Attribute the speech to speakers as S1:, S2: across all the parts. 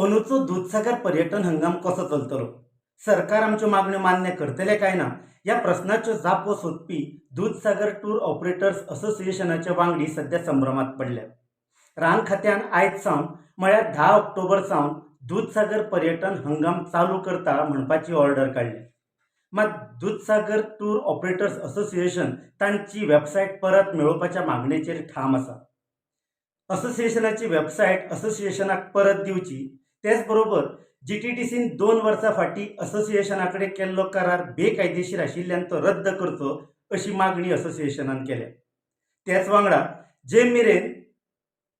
S1: अंदूचो दूधसागर पर्यटन हंगाम कसो चलतलो सरकार आमच्यो मागण्यो मान्य करतले काय ना? ह्या प्रस्नाच्यो जापो सोदपी दूधसागर टूर ऑपरेटर्स असोसिएशनाचे वांगडी सध्या संभ्रमात पडल्या. रान खात्यान आयज सावन म्हळ्यार धा ऑक्टोबर सावन दूधसागर पर्यटन हंगाम चालू करता म्हणपाची ऑर्डर काडली मात दूधसागर टूर ऑपरेटर्स असोसिएशन तांची वेबसायट परत मेळोवपाच्या मागणेचेर ठाम आसा. असोसिएशनाची वेबसायट असोसिएशनाक परत दिवची तेच बरोबर जी टी टी सीन दोन वर्सां फाटीं असोसिएशना कडेन केल्लो करार बेकायदेशीर आशिल्ल्यान तो रद्द करचो अशी मागणी असोसिएशनान केल्या. तेच वांगडा जे मेरेन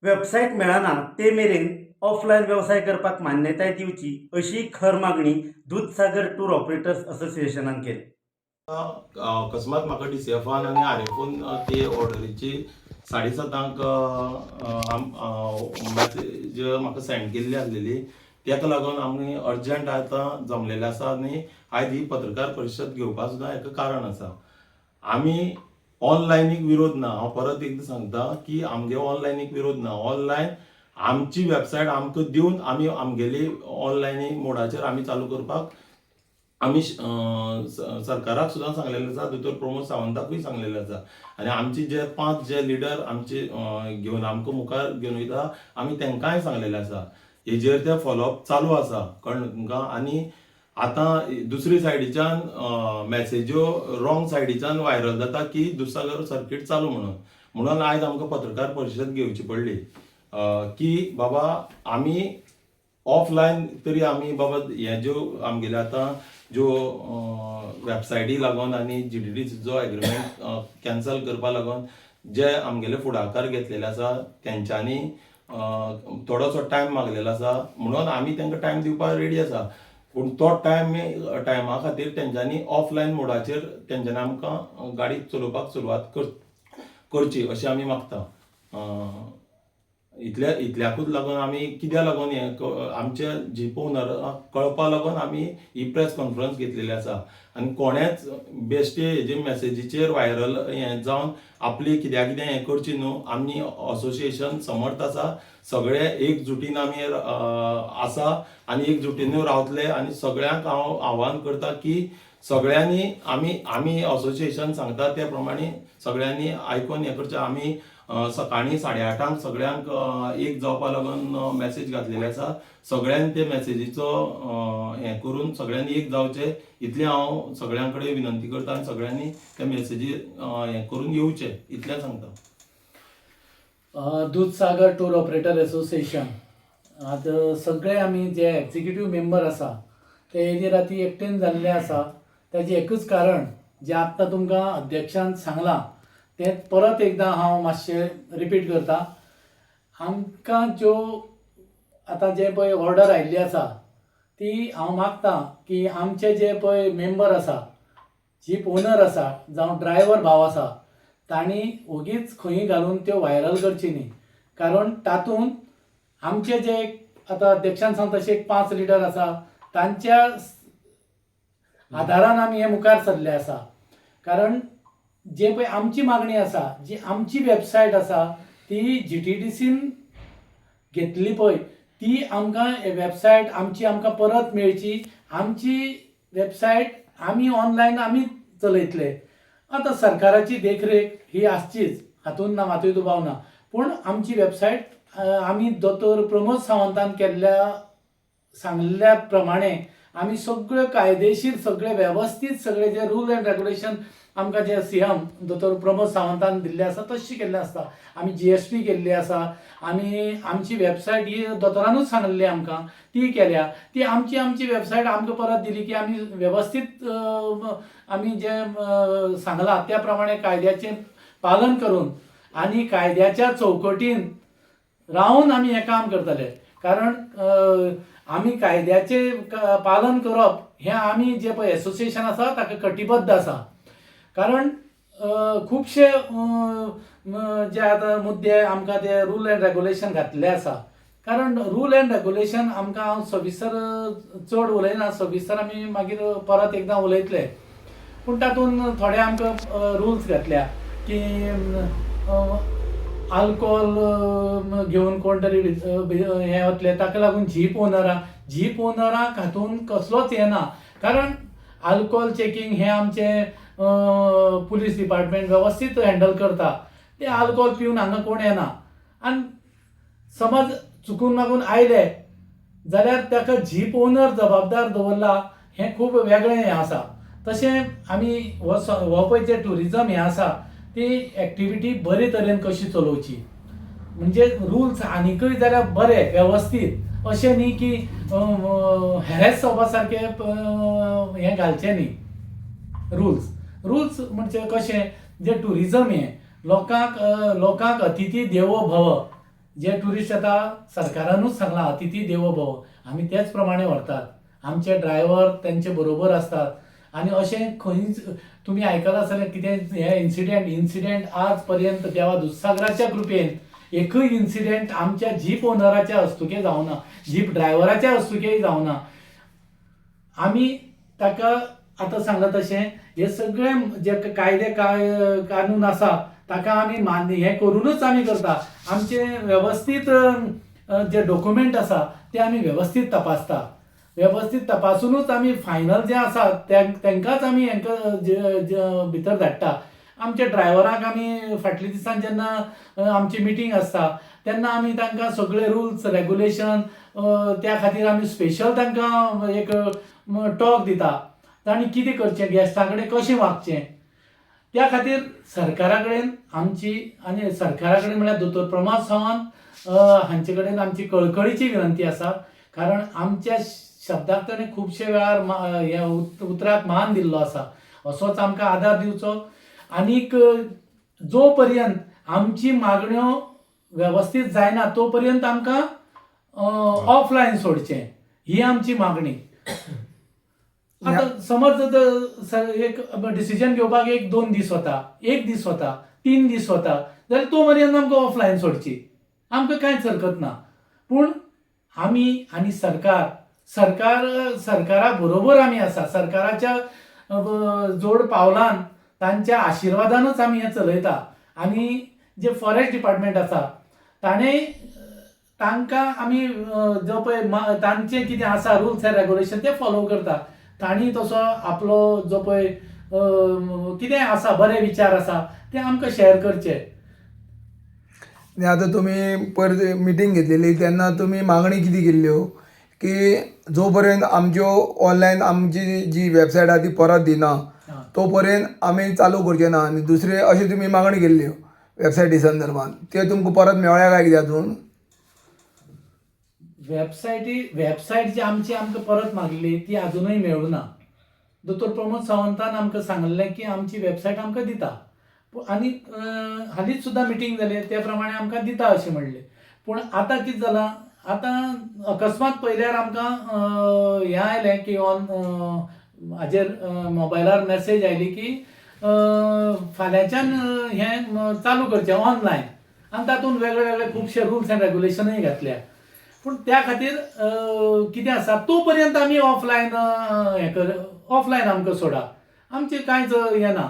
S1: वेबसायट मेळना ते मेरेन ऑफलायन वेवसाय करपाक मान्यताय दिवची अशी खर मागणी दूदसागर टूर ऑपरेटर्स असोसिएशनान केली.
S2: अकस्मात म्हाका डी सी एफान आनी आर ते ऑर्डरीची साडे सातांक मॅसेज म्हाका म्हणजे सेंड केल्ली आसलेली तेका लागून आमी अर्जंट आतां जमलेले आसा आनी आयज ही पत्रकार परिशद घेवपा सुद्दां हेका कारण आसा. आमी ऑनलायनीक विरोध ना. हांव परत एकदां सांगता की आमगे ऑनलायनीक विरोध ना. ऑनलायन आमची वेबसायट आमकां दिवन आमी आमगेली ऑनलायनी मोडाचेर आमी चालू करपाक आमी सरकाराक सुद्दां सांगलेले आसा दोतोर प्रमोद सावंताकूय सांगलेले आसा आनी आमचे जे पांच जे लिडर आमचे घेवन आमकां मुखार घेवन वयता आमी तेंकांय सांगलेलें आसा. हेजेर ते फॉलोअप चालू आसा कळ्ळें तुमकां? आनी आतां दुसरी सायडीच्यान मॅसेज्यो रॉंग सायडीच्यान व्हायरल जाता की दुसागर सर्कीट चालू म्हणून. म्हणून आयज आमकां पत्रकार परिशद घेवची पडली. की बाबा आमी ऑफलायन तरी आमी बाबा हे ज्यो आमगेले आतां ज्यो वेबसायटी लागून आनी जी डी डी जो एग्रीमेंट कॅन्सल करपा लागून जे आमगेले फुडाकार घेतलेले आसा तेंच्यांनी थोडोसो टायम मागलेलो आसा. म्हणून आमी तांकां टायम दिवपाक रेडी आसा. पूण तो टायम टायमा खातीर तेंच्यांनी ऑफलायन मोडाचेर तेंच्यांनी आमकां गाडी चलोवपाक सुरवात कर करची अशें आमी मागता. इतल्या इतल्याकूच लागून आमी कित्याक लागून हें आमच्या जिपो ओनराक कळपा लागून आमी ही प्रेस कॉन्फरन्स घेतलेली आसा. आनी कोणेच बेश्टे हेजे मेसेजीचेर व्हायरल हें जावन आपली कित्याक कितें हें करची न्हू आमी असोसिएशन समर्थ आसा. सगळे एकजुटीन आमी आसा आनी एकजुटीन रावतले आनी सगळ्यांक हांव आव्हान करता की सगळ्यांनी आमी आमी असोसिएशन सांगता त्या प्रमाणे सगळ्यांनी आयकून हें करचें. आमी सकाळीं साडे आठांक सगळ्यांक एक जावपा लागून मॅसेज घातलेली आसा. सगळ्यांनी ते मॅसेजीचो हे हें करून सगळ्यांनी एक जावचे. इतलें हांव सगळ्यां कडेन विनंती करता आनी सगळ्यांनी ते मेसेजी हे हें करून येवचे. इतलें सांगता.
S3: Dudhsagar tour operator association. आतां सगळे आमी जे एक्झिक्युटीव मेंबर आसा ते हेजेर राती एकटेन जाल्ले आसा. ताजें एकूच कारण जें आत्तां तुमकां अध्यक्षान सांगलां तें परत एकदां हांव मातशें रिपीट करतां. आमकां ज्यो आतां जे पळय ऑर्डर आयिल्ली आसा ती हांव मागतां की आमचे जे पळय मेंबर आसा जीप ओनर आसा जावं ड्रायव्हर भाव आसा तांणी ओगीच खंयी घालून त्यो व्हायरल करची न्ही. कारण तातूंत आमचे जे आतां अध्यक्षान सांगता तशे एक पांच लिडर आसा तांच्या आदारान आमी हे मुखार सरले आसा. कारण जे पळय आमची मागणी आसा जी आमची वेबसायट आसा ती जी टी डी सीन घेतली पळय. ती आमकां वेबसायट आमची आमकां परत मेळची. आमची वेबसायट आमी ऑनलायन आमी चलयतले. आतां सरकाराची देखरेख ही आसचीच हातूंत ना मातूय दुबाव ना पूण आमची वेबसायट आमी दोतोर प्रमोद सावंतान केल्ल्या सांगल्या प्रमाणे आमी सगळ्यो कायदेशीर सगळे वेवस्थीत सगळे जे रूल एंड रेगुलेशन आमकां जे सी एम दोतोर प्रमोद सावंतान दिल्ले आसा तशें केल्लें आसता. आमी जी एस टी केल्ली आसा. आमी आमची वेबसायट ही दोतोरानूच सांगिल्ली आमकां. ती केल्या. ती आमची आमची वेबसायट आमकां परत दिली की आमी वेवस्थीत आमी जे सांगलां त्या प्रमाणे कायद्याचें पालन करून आनी कायद्याच्या चौकटीन रावन आमी हें काम करतले. कारण आमी कायद्याचें पालन करप हें आमी जे पळय एसोसिएशन आसा ताका कटिबद्ध आसा. कारण खुबशे जे आतां मुद्दे आमकां ते रूल एंड रेगुलेशन घातले आसा. कारण रूल एंड रेगुलेशन आमकां हांव सविस्तर चड उलयना. सविस्तर आमी मागीर परत एकदां उलयतले. पूण तातूंत थोडे आमकां रुल्स घातल्या की आल्कोहोल घेवन कोण तरी भित- हे वतले ताका लागून जीप ओनरां. जीप ओनरांक हातून कसलोच हे ना कारण आल्कोहोल चेकींग हे आमचे पुलीस डिपार्टमेंट वेवस्थीत हँडल करता. ते आल्कोहोल पिवन हांगा कोण येना. आनी समज चुकून मागून आयले जाल्यार ताका जीप ओनर जबाबदार दवरला हें खूब वेगळें हें आसा. तशें आमी हो हो पळय जे ट्युरिजम हें आसा ती एक्टिविटी बरे तरेन कशी चलोवची. म्हणजे रुल्स आनीकय जाल्यार बरे वेवस्थीत अशें न्ही की हेरेस जावपा सारकें हें घालचें न्ही. रुल्स रुल्स म्हणजे कशें जे ट्युरिजम हें लोकांक लोकांक अतिथी देवो भव. जे ट्युरिस्ट येता सरकारानूच सांगलां अतिथी देवो भव. आमी तेच प्रमाणे व्हरतात. आमचे ड्रायव्हर तेंचे बरोबर असतात. आनी अशें खंयच तुमी आयकलां आसतलें कितें हे इन्सिडेंट इन्सिडेंट आज पर्यंत देवा दुधसागराच्या कृपेन एकूय इन्सिडेंट आमच्या जीप ओनराच्या हस्तुके जावना जीप ड्रायव्हराच्या हस्तुके जावना आमी ताका आतां सांगत तशें हे सगळे जे कायदे काय कानून आसा ताका आमी मान्य हें करूनच आमी करता. आमचे वेवस्थीत जे डॉक्युमेंट आसा ते आमी वेवस्थीत तपासता. वेवस्थीत तपासूनच आमी फायनल जे आसा त्या- तेंकांच आमी हेंका भितर धाडटा. आमच्या ड्रायव्हराक आमी फाटल्या दिसान जेन्ना आमची मिटींग आसता तेन्ना आमी तांकां सगळे रुल्स रेगुलेशन त्या खातीर आमी स्पेशल तांकां एक टॉक दिता. तांणी कितें करचें? गॅस्टा कडेन कशें वागचें त्या खातीर सरकारा कडेन आमची आनी सरकारा कडेन म्हळ्यार दोतोर प्रमोद सावंत हांचे कडेन आमची कळकळीची विनंती आसा. कारण आमच्या शब्दाक ताणें खुबशे वेळार हे उत- उतराक मान दिल्लो आसा. असोच आमकां आदार दिवचो. आनीक जो पर्यंत आमची मागण्यो वेवस्थीत जायना तो पर्यंत आमकां ऑफलायन सोडचें. ही आमची मागणी. आता समज एक डिसिजन घेवपाक एक दोन दीस वता एक दीस वता तीन दीस वता जाल्यार तो पर्यंत आमकां ऑफलायन सोडची. आमकां कांयच हरकत ना. पूण आमी आनी सरकार सरकार सरकारा बरोबर आमी आसा सरकाराच्या जोड पावलान तांच्या आशिर्वादानूच आमी हें चलयता. आनी जे फॉरेस्ट डिपार्टमेंट आसा ताणें तांकां आमी जो पळय तांचें कितें आसा रुल्स एंड रेगुलेशन ते फॉलो करता. तांणी तसो आपलो जो पळय कितें आसा बरे विचार आसा ते आमकां शेअर करचे.
S4: आता तुम्ही परत मिटींग घेतलेली तेन्ना तुम्ही मागणी किती केल्ल्यो की जो पर्यंत आमच्यो ऑनलायन आमची जी वेबसायट आहा ती परत दिना
S3: हां.
S4: तो पर्यंत आमी चालू करचे ना. आनी दुसरे अशे तुमी मागणी केल्ल्यो वेबसायटी संदर्भात. ते तुमकां परत मेवळ्या काय कित्याक अजून
S3: वेबसायटी वेबसायट जी आमची आमकां परत मागली ती आजुनूय मेळुना. दोतोर प्रमोद सावंतान आमकां सांगलें की आमची वेबसायट आमकां दिता. पूण आनी हालींच सुद्दां मिटींग जाली त्या प्रमाणे आमकां दिता अशें म्हणलें. पूण आतां कितें जालां आतां अकस्मात पयल्यार आमकां हें आयलें की ऑन हाजेर मोबायलार मॅसेज आयली की फाल्यांच्यान हें चालू करचें ऑनलायन आनी तातूंत वेगळे वेगळे खुबशे रुल्स एंड रेगुलेशनूय घातल्या. पूण त्या खातीर कितें आसा तो पर्यंत आमी ऑफलायन हें कर ऑफलायन आमकां सोडा. आमचें कांयच हें ना.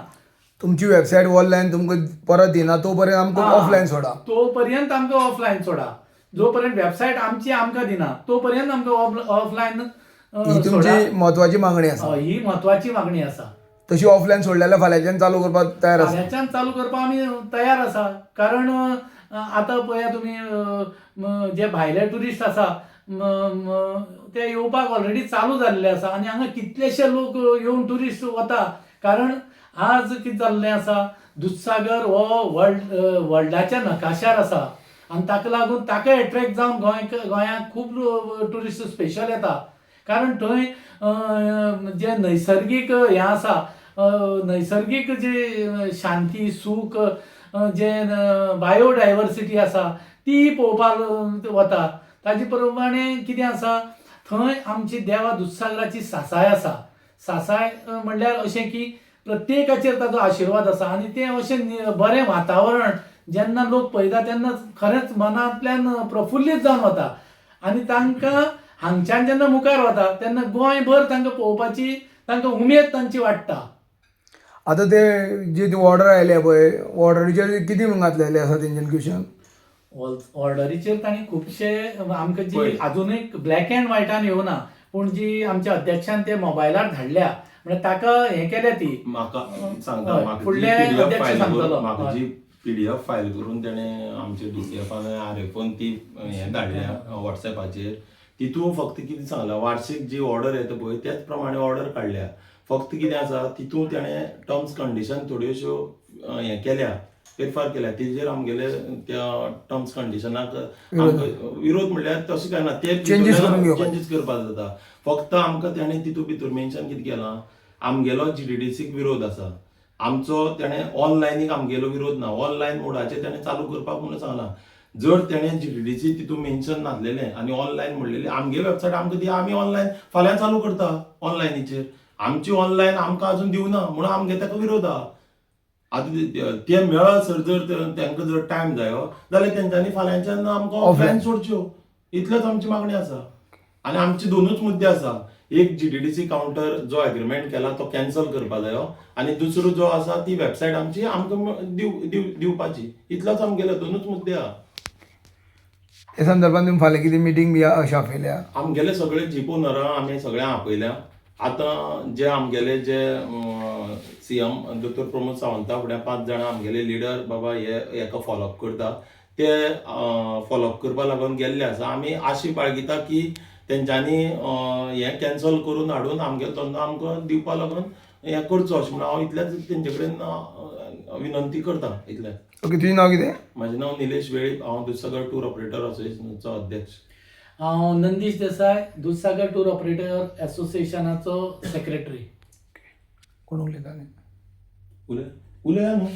S4: तुमची वेबसायट ऑनलायन तुमकां परत दिना तो पर्यंत आमकां. ऑफलायन सोडा.
S3: तो पर्यंत आमकां ऑफलायन सोडा. जो पर्यंत वेबसायट आमची आमकां दिना तो पर्यंत आमकां ऑफलायन
S4: ही तुमची म्हत्वाची मागणी आसा.
S3: ही म्हत्वाची मागणी आसा.
S4: तशी ऑफलायन सोडलेल्या फाल्यांच्यान चालू करपाक तयार आसा
S3: फाल्यांच्यान चालू करपाक आमी तयार आसा कारण आतां पळया तुमी जे भायले ट्युरिस्ट आसा ते येवपाक ऑलरेडी चालू जाल्ले आसा आनी हांगा कितलेशे लोक येवन ट्युरिस्ट वता. कारण आज कितें जाल्लें आसा दुधसागर हो वर्ल्ड वर्ल्डाच्या नकाशार आसा आनी ताका लागून ताका एट्रॅक्ट जावन गोंय गोंयांत खूब ट्युरिस्ट स्पेशल येता. कारण थंय जे नैसर्गीक हें आसा नैसर्गीक जे शांती सूख जे बायोडायवर्सिटी आसा ती पळोवपाक वता. ताजे प्रमाणे कितें आसा थंय आमची देवा दुधसागराची सासाय आसा. सासाय म्हणल्यार अशें की प्रत्येकाचेर ताचो आशिर्वाद आसा आनी तें अशें बरें वातावरण जेन्ना लोक पळयता तेन्ना खरेंच मनांतल्यान प्रफुल्लीत जावन वता. आनी तांकां हांगच्यान जेन्ना मुखार वता तेन्ना गोंयभर तांकां पळोवपाची तांकां उमेद तांची वाडटा.
S4: आतां ते जी ऑर्डर आयल्या पळय ऑर्डरीचेर कितें घातलेले आसा तेंच्यानी क्वेश्चन
S3: ऑर्डरीचेर तांणी खुबशे आमकां. जी अजुनूय ब्लॅक अँड व्हायटान येवना पूण जी आमच्या अध्यक्षान ते मोबायलार धाडल्या म्हणजे ताका हें केल्या ती.
S2: म्हाका सांगता
S3: फुडले
S2: जी पीडीएफ
S3: अध्यक्ष
S2: फायल
S3: सांगतलो.
S2: जी पीडीएफ फायल करून तेणे आमच्या डीसीएफान आर एफोन ती हें धाडल्या व्हॉट्सएपाचेर तितून फक्त कितें सांगलां वार्षिक जी ऑर्डर येता पळय त्याच प्रमाणे ऑर्डर काडल्या फक्त कितें आसा तितून तेणें टर्म्स कंडिशन थोड्योश्यो हें केल्या फेरफार केल्या. तेजेर आमगेले त्या टर्म्स कंडिशनाक विरोध. म्हणल्यार तशें काय ना. ते. चेंजीस करपाक जाता. फक्त आमकां तेणें तितून भितर मेन्शन कितें केलां? आमगेलो जीडीडीसीक विरोध आसा. आमचो तेणें ऑनलायनीक आमगेलो विरोध ना. ऑनलायन मोडाचेर तेणें चालू करपाक म्हणून सांगलां. जर तेणें जीडीडीसी तितून मेन्शन नासलेलें आनी ऑनलायन म्हणलेलें आमगे वेबसायट आमकां दी आमी ऑनलायन फाल्यां चालू करता ऑनलायनीचेर आमची ऑनलायन आमकां अजून दिवना म्हणून आमगे ताका विरोध? आहा आतां ते- ते मेळसर जर तांकां जर टायम जायो जाल्यार तेंच्यांनी फाल्यांच्यान आमकां. ऑफलायन सोडच्यो. इतल्योच आमची मागणी आसा. आनी आमचे दोनूच मुद्दे आसा. एक जीडीडीसी कावंटर जो एग्रीमेंट केला तो कॅन्सल करपा जायो. आनी दुसरो जो आसा ती वेबसायट आमची आमकां दिवपाची. इतलोच आमगेले दोनूच मुद्दे आहा.
S4: हे संदर्भात तुम्ही फाल्यां कितें मिटींग बी अशें आपयल्या
S2: आमगेले सगळे जीप ओनरां आमी सगळ्यां आपयल्या. आतां जे आमगेले जे सीएम दोतोर प्रमोद सावंता फुड्यान पांच जाणां आमगेले लिडर बाबा हे हेका फॉलोअप करता. ते फॉलोअप करपा लागून गेल्ले आसा. आमी आशी बाळगिता की तेंच्यांनी हें कॅन्सल करून हाडून आमगे धंदो आमकां दिवपा लागून हें करचो अशें म्हणून हांव इतलेंच तेंचे कडेन विनंती करता इतलेंच
S4: ओके तुजें नांव कितें?
S2: म्हजें नांव निलेश वेळीप. हांव दुधसागर टूर ऑपरेटर असोसिएशनाचो अध्यक्ष.
S3: हांव नंदीश देसाय दूधसागर टूर ऑपरेटर असोसिएशनाचो सेक्रेटरी
S4: कोण उलयता
S2: उलय उलया न्हू